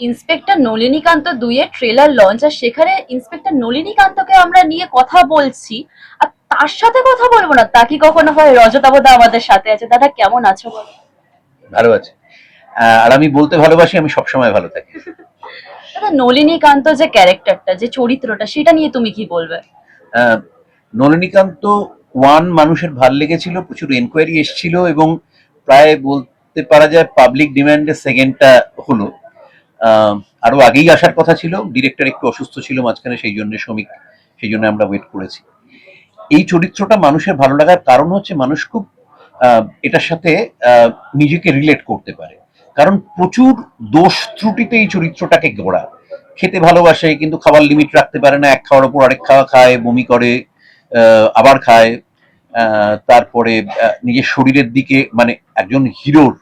Inspector Nalinikanta দুইয়ের trailer launch আর সেখানে inspector নলিনীকান্তকে আমরা নিয়ে কথা বলছি আর তার সাথে কথা বলব না। তা কি কখনো হয়? রজতাবদা আমাদের সাথে আছে। দাদা কেমন আছো? বলো? ভালো আছে। আর আমি বলতে ভালোবাসি আমি সবসময় ভালো থাকি। দাদা নলিনীকান্ত যে ক্যারেক্টারটা যে চরিত্রটা সেটা নিয়ে তুমি কি বলবে? নলিনীকান্ত ওয়ান মানুষের ভালো লেগেছিল প্রচুর এনকোয়ারি এসেছিল এবং প্রায় বলতে পারা যায় পাবলিক ডিমান্ডের সেকেন্ডটা হলো। আহ, আরও আগেই আসার কথা ছিল ডিরেক্টর একটু অসুস্থ ছিল মাঝখানে সেই জন্য শ্রমিক সেই জন্য আমরা ওয়েট করেছি। এই চরিত্রটা মানুষের ভালো লাগার কারণ হচ্ছে মানুষ খুব এটার সাথে নিজেকে রিলেট করতে পারে। কারণ প্রচুর দোষ ত্রুটিতে এই চরিত্রটাকে গড়া খেতে ভালোবাসে কিন্তু খাবার লিমিট রাখতে পারে না এক খাওয়ার উপর আরেক খাওয়া খায় বমি করে আবার খায় তারপরে নিজের শরীরের দিকে মানে একজন হিরোর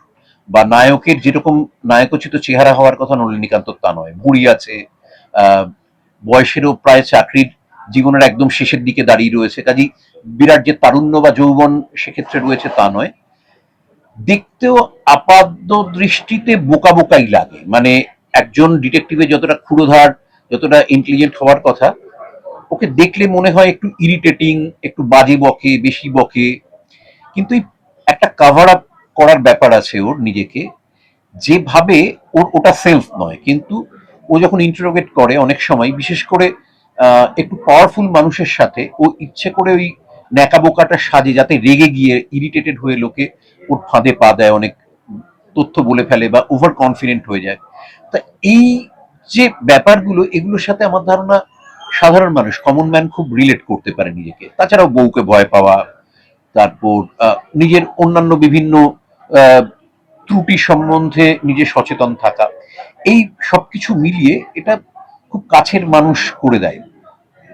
বা নায়কের যেরকম নায়কোচিত চেহারা হওয়ার কথা নলিনীকান্ত তা নয়। বুড়ি আছে বয়সেরও প্রায় চাকরির জীবনের একদম শেষের দিকে দাঁড়িয়ে রয়েছে। কাজী বিরাট যে তারুণ্য বা যৌবন সেক্ষেত্রে রয়েছে তা নয়। দেখতেও আপাত দৃষ্টিতে বোকা বোকাই লাগে। মানে একজন ডিটেকটিভের যতটা ক্ষুরোধার, যতটা ইন্টেলিজেন্ট হওয়ার কথা, ওকে দেখলে মনে হয় একটু ইরিটেটিং একটু বাজে বকে, বেশি বকে। কিন্তু একটা কাভার আপ করার ব্যাপার আছে ওর নিজেকে, যেভাবে ওর ওটা সেলফ নয়, কিন্তু ও যখন ইন্টারোগেট করে অনেক সময়, বিশেষ করে একটু পাওয়ারফুল মানুষের সাথে, ও ইচ্ছে করে ওই ন্যাকা বোকাটা সাজে যাতে রেগে গিয়ে ইরিটেটেড হয়ে লোকে ওর ফাঁদে পা দেয়, অনেক তথ্য বলে ফেলে বা ওভার কনফিডেন্ট হয়ে যায়। তা এই যে ব্যাপারগুলো, এগুলোর সাথে আমার ধারণা সাধারণ মানুষ কমন ম্যান খুব রিলেট করতে পারে নিজেকে। তাছাড়াও বউকে ভয় পাওয়া, তারপর নিজের অন্যান্য বিভিন্ন ত্রুটি সম্বন্ধে নিজে সচেতন থাকা। এই সবকিছু মিলিয়ে এটা খুব কাছের মানুষ করে দেয়।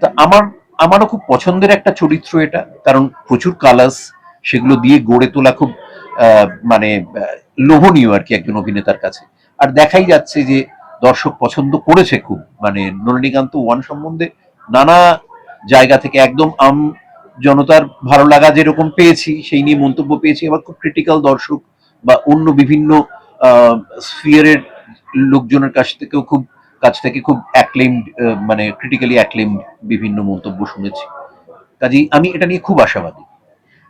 তা আমার, আমারও খুব পছন্দের একটা চরিত্র এটা, কারণ প্রচুর কালার্স সেগুলো দিয়ে গড়ে তোলা খুব মানে লোভনীয় আর কি একজন অভিনেতার কাছে। আর দেখাই যাচ্ছে যে দর্শক পছন্দ করেছে খুব। মানে নলিনীকান্ত ওয়ান সম্বন্ধে নানা জায়গা থেকে একদম আম জনতার ভালো লাগা যেরকম পেয়েছি সেই নিয়ে মন্তব্য পেয়েছি। আবার খুব ক্রিটিক্যাল দর্শক বা অন্য বিভিন্ন স্ফিয়ারের লোকজনের কাছ থেকেও খুব কাছ থেকে খুব অ্যাক্লেমড মানে ক্রিটিক্যালি অ্যাক্লেমড বিভিন্ন মন্তব্য শুনেছি। কাজেই আমি এটা নিয়ে খুব আশাবাদী।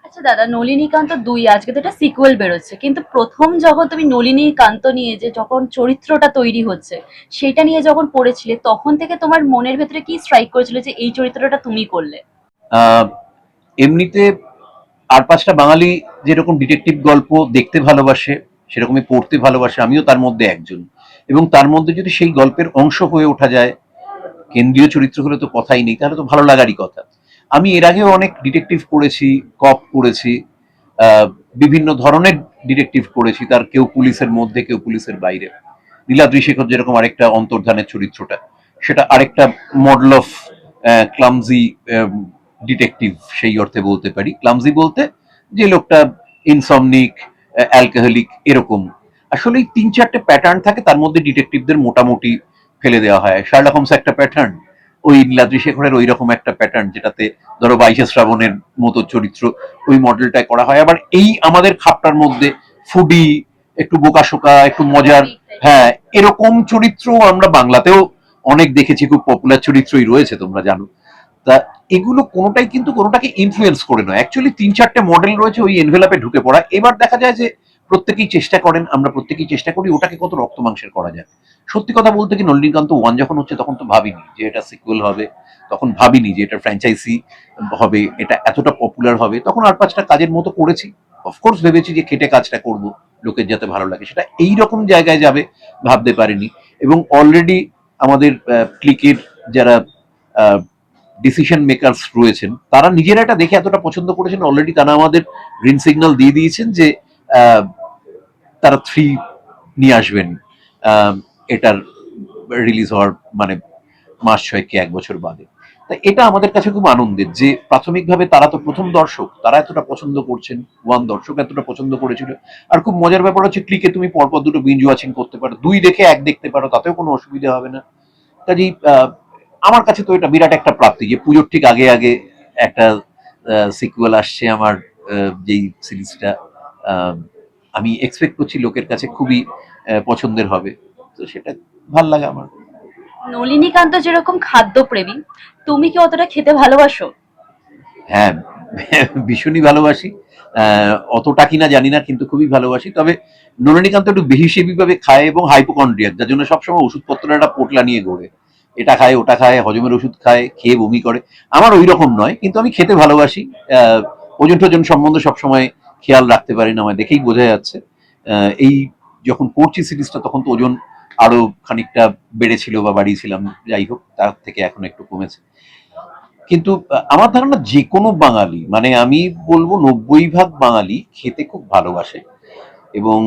আচ্ছা দাদা নলিনীকান্ত দুই আজকে তো এটা সিকুয়েল বেরোচ্ছে কিন্তু প্রথম যখন তুমি নলিনীকান্ত নিয়ে যে যখন চরিত্রটা তৈরি হচ্ছে সেটা নিয়ে যখন পড়েছিলে তখন থেকে তোমার মনের ভেতরে কি স্ট্রাইক করেছিল যে এই চরিত্রটা তুমি করলে? আহ, এমনিতে আর পাঁচটা বাঙালি যেরকম ডিটেকটিভ গল্প দেখতে ভালোবাসে, সেরকমই পড়তে ভালোবাসে, আমিও তার মধ্যে একজন। এবং তার মধ্যে যদি সেই গল্পের অংশ হয়ে ওঠা যায়, কেন্দ্রীয় চরিত্র হলে তো কথাই নেই, তাহলে তো ভালো লাগারই কথা। আমি এর আগেও অনেক ডিটেকটিভ করেছি কপ করেছি বিভিন্ন ধরনের ডিটেকটিভ করেছি, তার কেউ পুলিশের মধ্যে, কেউ পুলিশের বাইরে। নীলাদ্রি শেখর যেরকম আরেকটা অন্তর্ধানের চরিত্রটা, সেটা আরেকটা মডেল অফ ক্লামজি ডিটেকটিভ সেই অর্থে বলতে পারি ক্লামজি বলতে, যে লোকটা ইনসমনিক অ্যালকোহলিক এরকম। আসলে তিন চারটে প্যাটার্ন থাকে, তার মধ্যে ডিটেকটিভদের মোটামুটি ফেলে দেওয়া হয়। শার্লক হোমস একটা প্যাটার্ন ওই নীলাদ্রি শেখরের ওই রকম একটা প্যাটার্ন যেটাতে ধরো বাইশে শ্রাবণের মতো চরিত্র ওই মডেলটায় করা হয়। আবার এই আমাদের খাপটার মধ্যে ফুডি একটু বোকাশোকা, একটু মজার হ্যাঁ এরকম চরিত্র আমরা বাংলাতেও অনেক দেখেছি, খুব পপুলার চরিত্রই রয়েছে, তোমরা জানো। তা এগুলো কোনোটাই কিন্তু কোনোটাকে ইনফ্লুয়েন্স করে নয়। অ্যাকচুয়ালি তিন চারটে মডেল রয়েছে ওই এনভেলাপে ঢুকে পড়া। এবার দেখা যায় যে প্রত্যেকেই চেষ্টা করেন, আমরা প্রত্যেকেই চেষ্টা করি ওটাকে কত রক্ত মাংসের করা যায়। সত্যি কথা বলতে কি নলিনীকান্ত ওয়ান যখন হচ্ছে তখন তো ভাবিনি যে এটা সিকুয়েল হবে, তখন ভাবিনি যে এটা ফ্র্যাঞ্চাইজি হবে, এটা এতটা পপুলার হবে। তখন আর পাঁচটা কাজের মতো করেছি। অফকোর্স ভেবেছি যে খেটে কাজটা করব, লোকের যাতে ভালো লাগে। সেটা এই রকম জায়গায় যাবে ভাবতে পারিনি। এবং অলরেডি আমাদের ক্লিকের যারা ডিসিশন মেকারস রয়েছেন, তারা নিজেরা এটা দেখে এতটা পছন্দ করেছেন অলরেডি তারা আমাদের গ্রিন সিগন্যাল দিয়ে দিয়েছেন যে তারা থ্রি নিয়ে আসবেন। এটার রিলিজ হওয়ার মানে মাস ছয়েক এক বছর বাদে। তা এটা আমাদের কাছে খুব আনন্দের যে, প্রাথমিকভাবে তারা তো প্রথম দর্শক, তারা এতটা পছন্দ করছেন ওয়ান দর্শক এতটা পছন্দ করেছিল। আর খুব মজার ব্যাপার হচ্ছে ক্লিকে তুমি পরপর দুটো বিঞ্জ ওয়াচিং করতে পারো, দুই দেখে এক দেখতে পারো, তাতেও কোনো অসুবিধা হবে না। কাজেই আমার কাছে তো এটা বিরাট একটা প্রাপ্তি যে পুজোর ঠিক আগে আগে একটা সিকুয়েল আসছে আমার যেই সিরিজটা আমি এক্সপেক্ট করছি লোকের কাছে খুবই পছন্দের হবে। তো সেটা ভালো লাগে আমার। নলিনীকান্ত যেরকম খাদ্যপ্রেমী তুমি কি অতটা খেতে ভালোবাসো? হ্যাঁ ভীষণই ভালোবাসি। অতটা কিনা জানি না কিন্তু খুবই ভালোবাসি। তবে নলিনীকান্ত একটু বেহিসেবি ভাবে খায় এবং হাইপোকন্ড্রিয়াক যার জন্য সবসময় ওষুধপত্র একটা পোটলা নিয়ে ঘোরে। এটা খায়, ওটা খায়, হজমের ওষুধ খায়, খেয়ে বমি করে। আমার ওই রকম নয়, কিন্তু আমি খেতে ভালোবাসি। ওজন টোজন সম্বন্ধে সবসময় খেয়াল রাখতে পারি না, আমায় দেখেই বোঝা যাচ্ছে। এই যখন করছি সিরিজটা, তখন তো ওজন আরও খানিকটা বেড়েছিল বা বাড়িয়েছিলাম, যাই হোক, তার থেকে এখন একটু কমেছে। কিন্তু আমার ধারণা যে কোনো বাঙালি মানে আমি বলব নব্বই ভাগ বাঙালি খেতে খুব ভালোবাসে। এবং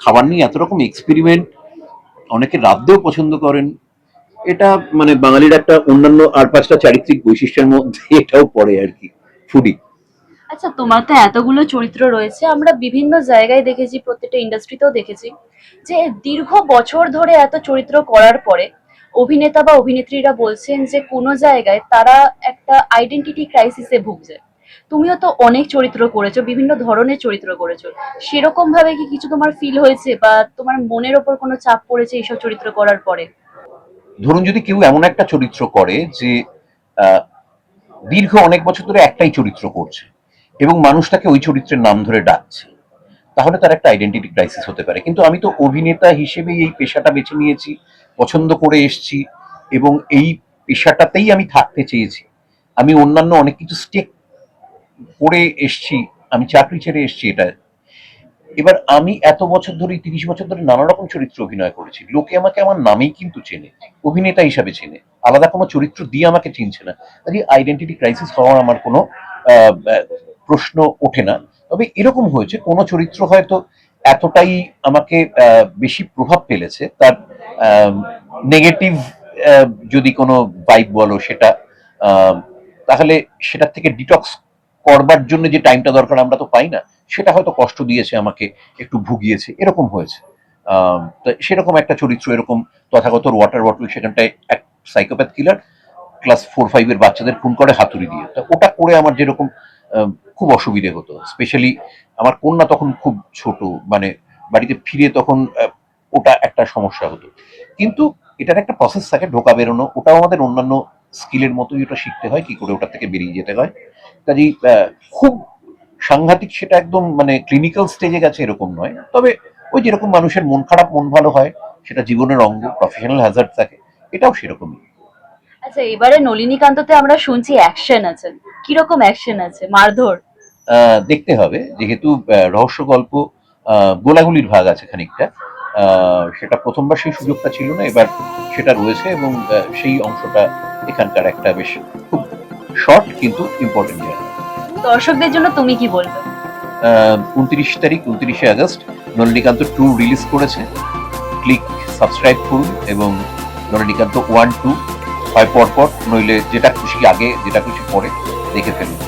খাবার নিয়ে এত রকম এক্সপেরিমেন্ট অনেকে রাঁধতেও পছন্দ করেন এটা মানে বাঙালির একটা অন্যান্য আর পাঁচটা চারিত্রিক বৈশিষ্ট্যের মধ্যে এটাও পড়ে আর কি ফুডি আচ্ছা তোমার তো এতগুলো চরিত্র রয়েছে, আমরা বিভিন্ন জায়গায় দেখেছি, প্রত্যেকটা ইন্ডাস্ট্রিতেও দেখেছি, যে দীর্ঘ বছর ধরে এত চরিত্র করার পরে অভিনেতা বা অভিনেত্রীরা বলছেন যে কোনো জায়গায় তারা একটা আইডেন্টিটি ক্রাইসিসে ভুগছে। তুমিও তো অনেক চরিত্র করেছ, বিভিন্ন ধরনের চরিত্র করেছ। সেরকম ভাবে কি কিছু তোমার ফিল হয়েছে বা তোমার মনের ওপর কোনো চাপ পড়েছে এইসব চরিত্র করার পরে? ধরুন যদি কেউ এমন একটা চরিত্র করে যে দীর্ঘ অনেক বছর ধরে একটাই চরিত্র করছে এবং মানুষ তাকে ওই চরিত্রের নাম ধরে ডাকছে, তাহলে তার একটা আইডেন্টিটি ক্রাইসিস হতে পারে। কিন্তু আমি তো অভিনেতা হিসেবে এই পেশাটা বেছে নিয়েছি, পছন্দ করে এসেছি এবং এই পেশাটাতেই আমি থাকতে চেয়েছি। আমি অন্যান্য অনেক কিছু স্টেক করে এসছি, আমি চাকরি ছেড়ে এসছি এটা এবার আমি এত বছর ধরে, তিরিশ বছর ধরে নানা রকম চরিত্র অভিনয় করেছি। লোকে আমাকে আমার নামেই কিন্তু চেনে, অভিনেতা হিসাবে চেনে। আলাদা কোনো চরিত্র দিয়ে আমাকে চিনছে না। কাজে আইডেন্টিটি ক্রাইসিস হওয়ার আমার কোনো প্রশ্ন ওঠে না। তবে এরকম হয়েছে, কোনো চরিত্র হয়তো এতটাই আমাকে বেশি প্রভাব ফেলেছে, তার নেগেটিভ যদি কোনো বাইক বলো সেটা তাহলে সেটার থেকে ডিটক্স করবার জন্য যে টাইমটা দরকার আমরা তো পাই না, সেটা হয়তো কষ্ট দিয়েছে, আমাকে একটু ভুগিয়েছে, এরকম হয়েছে। সেরকম একটা চরিত্র, এরকম তথাগত ওয়াটার বটল সেখানটায় এক সাইকোপ্যাথ কিলার ক্লাস ফোর ফাইভের বাচ্চাদের খুন করে হাতুড়ি দিয়ে। তো ওটা করে আমার যেরকম খুব অসুবিধে হতো। স্পেশালি আমার কন্যা তখন খুব ছোট মানে বাড়িতে ফিরে তখন ওটা একটা সমস্যা হতো। কিন্তু এটার একটা প্রসেস থাকে, ঢোকা বেরোনো, ওটাও আমাদের অন্যান্য স্কিলের মতোই ওটা শিখতে হয় কি করে ওটা থেকে বেরিয়ে যেতে হয়। কাজেই খুব সাংঘাতিক সেটা একদম মানে ক্লিনিক্যাল স্টেজে গেছে এরকম নয়। তবে ওই যেরকম মানুষের মন খারাপ মন ভালো হয় সেটা জীবনের অঙ্গ প্রফেশনাল হ্যাজার্ড থাকে এটাও সেরকমই। আচ্ছা এবারে নলিনীকান্ততে আমরা শুনছি অ্যাকশন আছে। কীরকম অ্যাকশন আছে? মারধর? দেখতে হবে। যেহেতু রহস্য গল্প গোলাগুলির ভাগ আছে খানিকটা। সেটা প্রথমবার সেই সুযোগটা ছিল না এবার সেটা রয়েছে এবং সেই অংশটা এখানকার একটা বেশ খুব শর্ট কিন্তু ইম্পর্টেন্ট জায়গা। দর্শকদের জন্য তুমি কি বলবে? উনত্রিশ তারিখ উনত্রিশে আগস্ট নলিনীকান্ত টু রিলিজ করেছে। ক্লিক সাবস্ক্রাইব করুন এবং নলিনীকান্ত ওয়ান টু হয় পরপর নইলে যেটা খুশি আগে যেটা খুশি পরে দেখে ফেলুন।